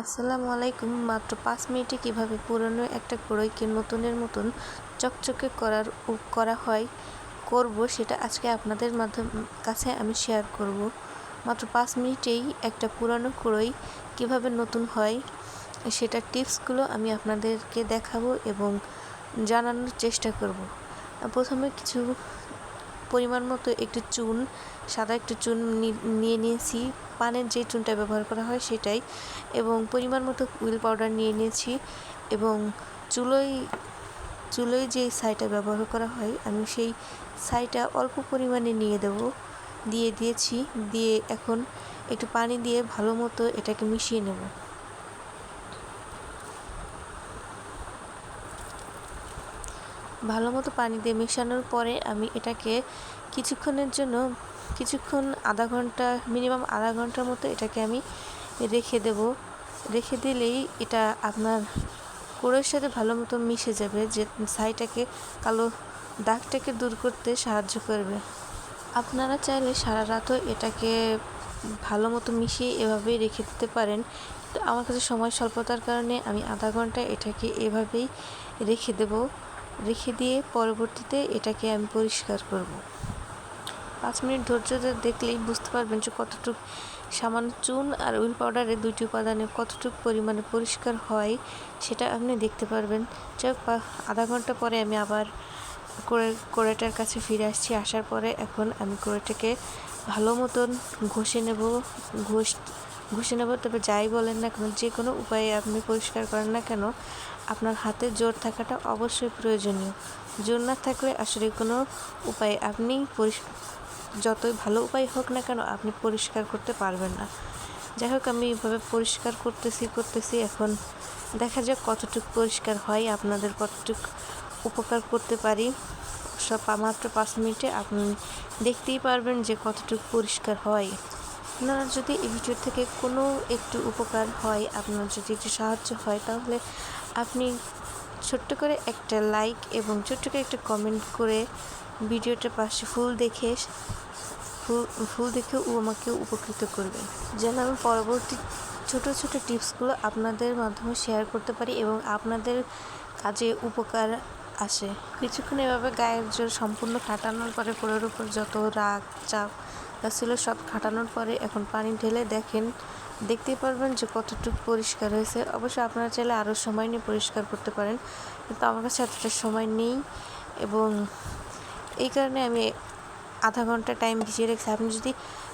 আসসালামু আলাইকুম। মাত্র পাঁচ মিনিটে কীভাবে পুরনো একটা কড়াইকে নতুনের মতন চকচকে করার করা হয় করব সেটা আজকে আপনাদের মাধ্যম, কাছে আমি শেয়ার করব। মাত্র পাঁচ মিনিটেই একটা পুরানো কড়াই কীভাবে নতুন হয় সেটার টিপসগুলো আমি আপনাদেরকে দেখাবো এবং জানানোর চেষ্টা করব। প্রথমে কিছু পরিমাণ মতো একটু চুন, সাদা একটু চুন নিয়ে নিয়েছি। পানের যে চুনটা ব্যবহার করা হয় সেটাই। এবং পরিমাণ মতো হুইল পাউডার নিয়ে নিয়েছি। এবং চুলোয় চুলোয় যে ছাইটা ব্যবহার করা হয়, আমি সেই ছাইটা অল্প পরিমাণে নিয়ে দেব। দিয়ে দিয়েছি। দিয়ে এখন একটু পানি দিয়ে ভালো মতো এটাকে মিশিয়ে নেব। ভালো মতো পানি দিয়ে মেশানোর পরে আমি এটাকে কিছুক্ষণের জন্য, কিছুক্ষণ আধা ঘণ্টা মিনিমাম আধা ঘণ্টার মতো এটাকে আমি রেখে দেব। রেখে দিলেই এটা আপনার কোড়ের সাথে ভালো মতো মিশে যাবে, যে ছাইটাকে, কালো দাগটাকে দূর করতে সাহায্য করবে। আপনারা চাইলে সারা রাতও এটাকে ভালো মতো মিশিয়ে এভাবেই রেখে দিতে পারেন। তো আমার কাছে সময় স্বল্পতার কারণে আমি আধা ঘণ্টা এটাকে এভাবেই রেখে দেব। রেখে দিয়ে পরবর্তীতে এটাকে আমি পরিষ্কার করব। পাঁচ মিনিট ধৈর্য ধরে দেখলেই বুঝতে পারবেন যে কতটুকু সামান্য চুন আর উইল পাউডারের দুইটি উপাদানে কতটুকু পরিমাণে পরিষ্কার হয় সেটা আপনি দেখতে পারবেন। যাই আধা ঘণ্টা পরে আমি আবার কোড়েটার কাছে ফিরে আসছি। আসার পরে এখন আমি কোড়েটাকে ভালো মতন ঘষে নেব। ঘষ, ঘষে নেব, তবে যাই বলেন না কেন, যে কোনো উপায়ে আপনি পরিষ্কার করেন না কেন আপনার হাতে জোর থাকাটা অবশ্যই প্রয়োজনীয়। জোর না থাকলে আসলে কোনো উপায়ে আপনি যতই ভালো উপায় হোক না কেন আপনি পরিষ্কার করতে পারবেন না। যাই হোক, আমি এইভাবে পরিষ্কার করতেছি করতেছি। এখন দেখা যাক কতটুকু পরিষ্কার হয়, আপনাদের কতটুকু উপকার করতে পারি। সব মাত্র পাঁচ মিনিটে আপনি দেখতেই পারবেন যে কতটুকু পরিষ্কার হয়। আপনারা যদি এই ভিডিও থেকে কোনো একটু উপকার হয়, আপনার যদি একটু সাহায্য হয়, তাহলে আপনি ছোট্ট করে একটা লাইক এবং ছোট্ট করে একটা কমেন্ট করে ভিডিওটার পাশে ফুল দেখে ফুল ফুল দেখে ও আমাকে উপকৃত করবে। যেন আমি পরবর্তী ছোট ছোট টিপসগুলো আপনাদের মাধ্যমে শেয়ার করতে পারি এবং আপনাদের কাজে উপকার আসে। কিছুক্ষণ এভাবে গায়ের জোর সম্পূর্ণ খাটানোর পরে কোলের উপর যত রাগ, চাপ ছিল সব খাটানোর পরে এখন পানি ঢেলে দেখেন, দেখতেই পারবেন যে কতটুকু পরিষ্কার হয়েছে। অবশ্যই আপনারা চাইলে আরও সময় নিয়ে পরিষ্কার করতে পারেন, কিন্তু আমার কাছে এতটা সময় নেই এবং এই কারণে আমি আধা ঘণ্টা টাইম ভিজিয়ে রেখেছি। আপনি যদি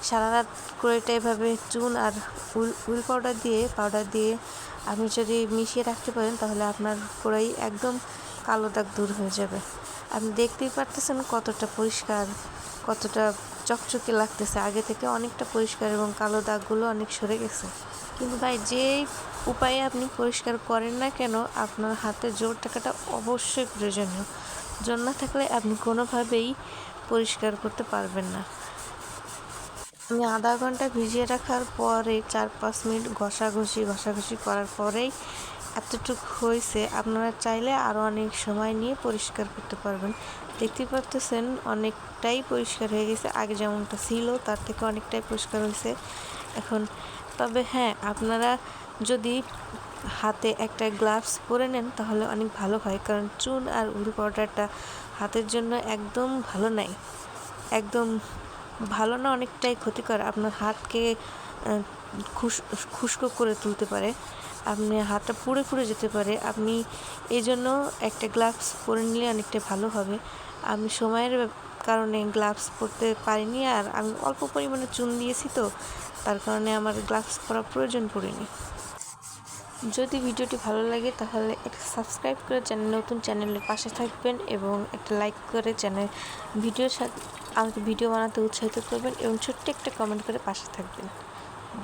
সারা রাত কড়াইটা এভাবে চুন আর উল উল পাউডার দিয়ে পাউডার দিয়ে আপনি যদি মিশিয়ে রাখতে পারেন, তাহলে আপনার কড়াই একদম কালো দাগ দূর হয়ে যাবে। আপনি দেখতেই পারতেছেন কতটা পরিষ্কার, কতটা চকচকে লাগতেছে। আগে থেকে অনেকটা পরিষ্কার এবং কালো দাগগুলো অনেক সরে গেছে। কিন্তু ভাই যে উপায়ে আপনি পরিষ্কার করেন না কেন, আপনার হাতে জোর থাকাটা অবশ্যই প্রয়োজনীয়। জোর না থাকলে আপনি কোনোভাবেই পরিষ্কার করতে পারবেন না। আমি আধা ঘণ্টা ভিজিয়ে রাখার পরে চার পাঁচ মিনিট ঘষাঘষি ঘষাঘষি করার পরেই এতটুকু হয়েছে, আপনারা চাইলে আরও অনেক সময় নিয়ে পরিষ্কার করতে পারবেন। দেখতে পারতেছেন অনেকটাই পরিষ্কার হয়ে গেছে। আগে যেমনটা ছিল, তার থেকে অনেকটাই পরিষ্কার হয়েছে। এখন তবে হ্যাঁ আপনারা যদি হাতে একটা গ্লাভস পরে নেন, তাহলে অনেক ভালো হয়। কারণ চুন আর উল পাউডারটা হাতের জন্য একদম ভালো নাই। একদম ভালো না, অনেকটাই ক্ষতিকর। আপনার হাতকে খুশ, খুশকো করে তুলতে পারে। আপনি হাতটা পুড়ে পুড়ে যেতে পারে। আপনি এই জন্য একটা গ্লাভস পরে নিলে অনেকটা ভালো হবে। আমি সময়ের কারণে গ্লাভস পরতে পারিনি আর আমি অল্প পরিমাণে চুন দিয়েছি তো, তার কারণে আমার গ্লাভস পরা প্রয়োজন পড়েনি। যদি ভিডিওটি ভালো লাগে তাহলে একটা সাবস্ক্রাইব করে চ্যানেল, নতুন চ্যানেলের পাশে থাকবেন এবং একটা লাইক করে চ্যানেল ভিডিওর সাথে, আমাকে ভিডিও বানাতে উৎসাহিত করবেন এবং ছোট্ট একটা কমেন্ট করে পাশে থাকবেন।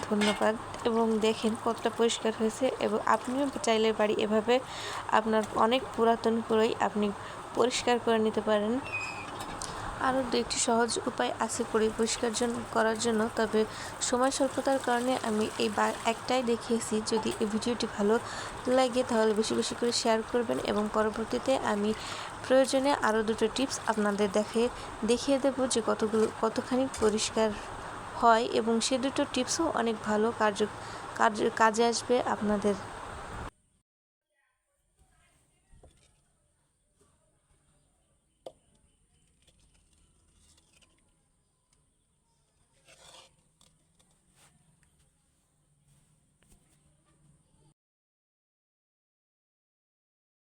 ধন্যবাদ। এবং দেখেন কতটা পরিষ্কার হয়েছে এবং আপনিও চাইলে বাড়ি এভাবে আপনার অনেক পুরাতন করেই আপনি পরিষ্কার করে নিতে পারেন। আরও দু একটি সহজ উপায় আছে করে পরিষ্কার করার জন্য। তবে সময় স্বল্পতার কারণে আমি এই একটাই দেখিয়েছি। যদি এই ভিডিওটি ভালো লাগে তাহলে বেশি বেশি করে শেয়ার করবেন এবং পরবর্তীতে আমি প্রয়োজনে আরও দুটো টিপস আপনাদের দেখে, দেখিয়ে দেবো যে কতগুলো, কতখানি পরিষ্কার হয় এবং সে দুটো টিপসও অনেক ভালো কার্য কাজ আসবে আপনাদের